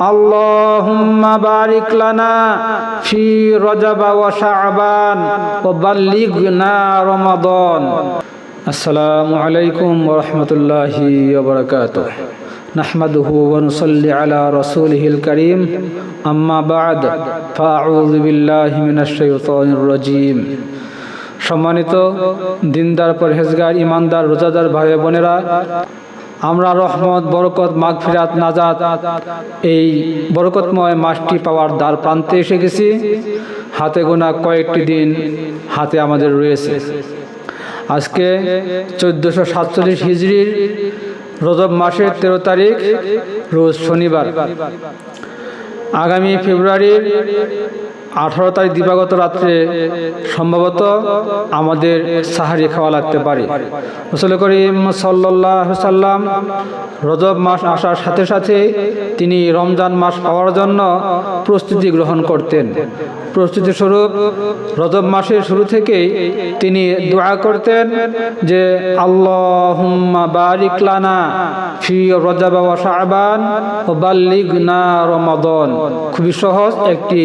اللهم بارك لنا في رجب وشعبان وبلغنا رمضان السلام عليكم ورحمة الله وبركاته نحمده ونصلي على رسوله الكريم أما بعد فأعوذ بالله من الشيطان الرجيم সম্মানিত দিনদার পরহেজগার ইমানদার রোজাদার ভাই বোনেরা আমরা রহমত, বরকত, মাগফিরাত, নাজাত এই বরকতময় মাসটি পাওয়ার দ্বার প্রান্তে এসে গেছি। হাতে গোনা কয়েকটি দিন হাতে আমাদের রয়েছে। আজকে চোদ্দোশো সাতচল্লিশ হিজড়ির রজব মাসের তেরো তারিখ, রোজ শনিবার। আগামী ফেব্রুয়ারির আঠারো তারিখ দিবাগত রাত্রে সম্ভবত আমাদের সাহারি খাওয়া লাগতে পারে। রসুল করিম সাল্লাহ সাল্লাম রজব মাস আসার সাথে সাথে তিনি রমজান মাস পাওয়ার জন্য প্রস্তুতি গ্রহণ করতেন। প্রস্তুতি স্বরূপ রজব মাসের শুরু থেকেই তিনি দোয়া করতেন যে, আল্লাহুম্মা বারিক লানা ফি রজব শাবান ও বাল্লিগনা রমাদন। খুবই সহজ একটি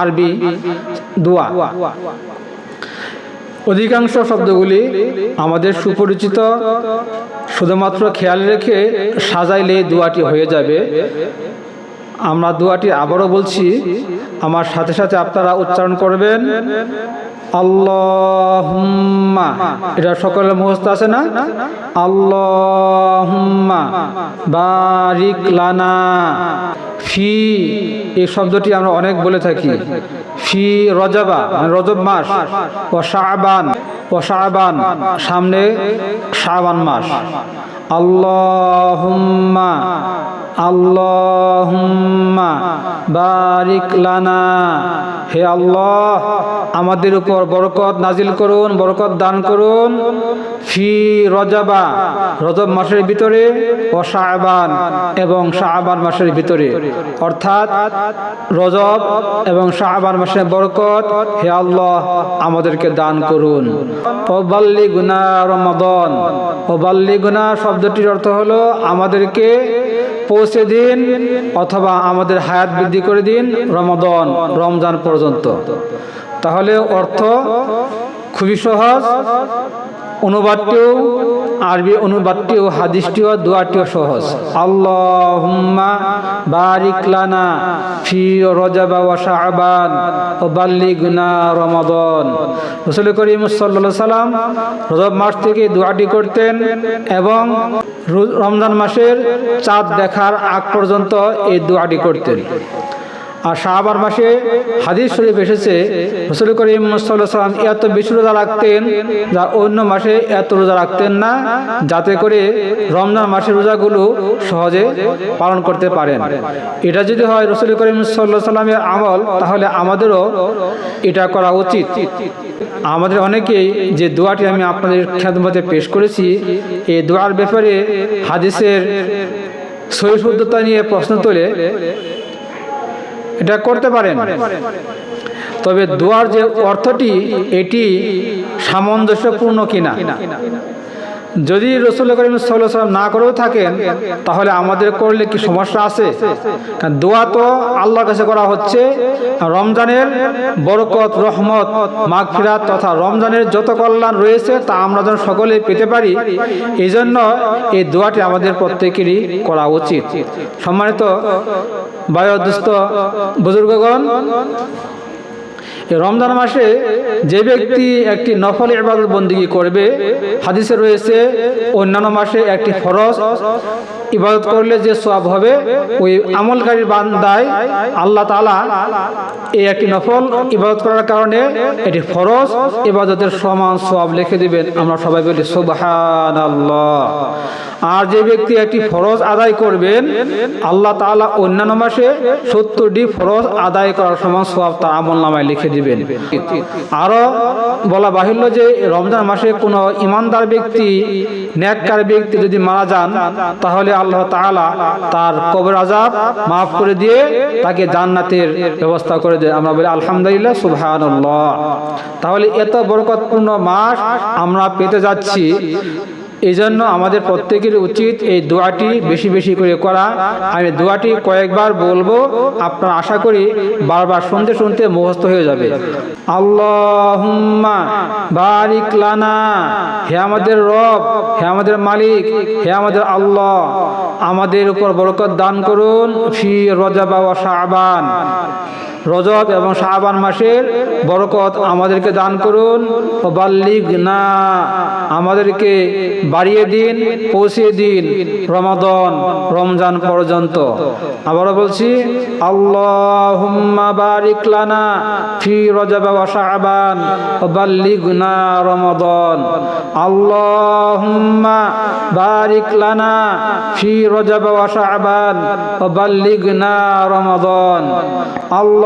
আরবি দোয়া। অধিকাংশ শব্দগুলি আমাদের সুপরিচিত, শুধুমাত্র খেয়াল রেখে সাজাইলে দোয়াটি হয়ে যাবে। আমরা দোয়াটি আবারও বলছি, আমার সাথে সাথে আপনারা উচ্চারণ করবেন। আল্লাহুম্মা। এটা সকলের মুখস্থ আছে না? আল্লাহুম্মা। বারিক লানা। ফি এই শব্দটি আমরা অনেক বলে থাকি। ফি রজাবা মানে রজব মাস। ও শাহবান ও শাহবান সামনে শাহবান মাস। আল্লাহুম্মা আল্লাহুম্মা, বারিক লানা। হে আল্লাহ, আমাদের উপর বরকত নাজিল করুন, বরকত দান করুন। ফি রজাবা, রজব মাসের ভিতরে ও শাহবান এবং শাহবান মাসের ভিতরে। অর্থাৎ রজব এবং শাহবান মাসের বরকত হে আল্লাহ, আমাদেরকে দান করুন। ও বাল্লি গুনা রমাদন। ও বাল্লি গুনা শব্দটির অর্থ হলো, আমাদেরকে পৌঁছে দিন অথবা আমাদের হায়াত বৃদ্ধি করে দিন রমাদন, রমজান পর্যন্ত। তাহলে অর্থ খুবই সহজ, অনুবাদটিও আরবি অনুবাদটিও, হাদিসটিও, দোয়াটিও সহজ। আল্লাহুম্মা বারিক লানা ফি রজাবা ওয়া শাবান ও বাল্লিগনা রমাদান। রাসূল করিম সাল্লাল্লাহু সাল্লাম রজব মাস থেকে দোয়াটি করতেন এবং রমজান মাসের চাঁদ দেখার আগ পর্যন্ত এই দোয়াটি করতেন। আর শাহবার মাসে হাদিস শরীফ এসেছে। রসুল করিম সাল্লাম এত বেশি রোজা রাখতেন যা অন্য মাসে এত রোজা রাখতেন না, যাতে করে রমজান মাসের রোজাগুলো সহজে পালন করতে পারেন। এটা যদি হয় রসুল করিম সাল্লাহ সাল্লামের আমল, তাহলে আমাদেরও এটা করা উচিত। আমাদের অনেকেই যে দোয়াটি আমি আপনাদের খ্যাতমতে পেশ করেছি, এই দোয়ার ব্যাপারে হাদিসের শুদ্ধতা নিয়ে প্রশ্ন তোলে এটা করতে পারেন। তবে দোয়ার যে অর্থটি এটি সামঞ্জস্যপূর্ণ কিনা? যদি রসুল করিম সাল্লাম না করেও থাকেন, তাহলে আমাদের করলে কি সমস্যা আছে? দোয়া তো আল্লাহর কাছে করা হচ্ছে রমজানের বরকত, রহমত, মাগফিরাত তথা রমজানের যত কল্যাণ রয়েছে, তা আমরা যেন সকলে পেতে পারি এই জন্য এই দোয়াটি আমাদের প্রত্যেকেরই করা উচিত। সম্মানিত বায়োদুস্থ বুজুর্গগণ রমজান মাসে যে ব্যক্তি একটি নফল ইবাদত বন্দিগি করবে, হাদিসে রয়েছে, অন্যান্য মাসে একটি ফরজ ইবাদত করলে যে সব হবে, ওই আমলকারীর বান্দায় আল্লাহ তালা এই একটি নফল ইবাদত করার কারণে এটি ফরজ ইবাদতের সমান সব লিখে দিবেন। আমরা সবাই বলি সুবহান আল্লাহ আর যে ব্যক্তি একটি ফরজ আদায় করবেন, আল্লাহ তালা অন্যান্য মাসে সত্তরটি ফরজ আদায় করার সমান সব তার আমল নামায় লিখে দিবেন। আরও বলা বাহিল্য যে রমজান মাসে কোনো ইমানদার ব্যক্তি ন্যাককার ব্যক্তি যদি মারা যান, তাহলে আল্লাহ তালা তার কবর আজাব মাফ করে দিয়ে তাকে জান্নাতের ব্যবস্থা করে দেয়। আমরা বলি, আলহামদুলিল্লাহ, সুবহানাল্লাহ। তাহলে এত বরকতপূর্ণ মাস আমরা পেতে যাচ্ছি এই জন্য আমাদের প্রত্যেকের উচিত এই দোয়াটি বেশি বেশি করে করা। আমি দোয়াটি কয়েকবার বলব, আপনার আশা করি বারবার শুনতে শুনতে মুখস্থ হয়ে যাবে। আল্লাহুম্মা বারিক লানা, হে আমাদের রব, হে আমাদের মালিক, হে আমাদের আল্লাহ, আমাদের উপর বরকত দান করুন ফি রজাবা বাবা শাবান। রজব এবং শাহবান মাসের বরকত আমাদেরকে দান করুন। ও বাল্লিগ না আমাদেরকে বাড়িয়ে দিন, পৌঁছিয়ে দিন রমাদন, রমজান পর্যন্ত। আবারও বলছি, আল্লাহুম্মা বারিক লানা ফি রজব ও বাল্লিগ না রমাদন। আল্লাহুম্মা বারিক লানা ফি রজব ও বাল্লিগ না রমাদন।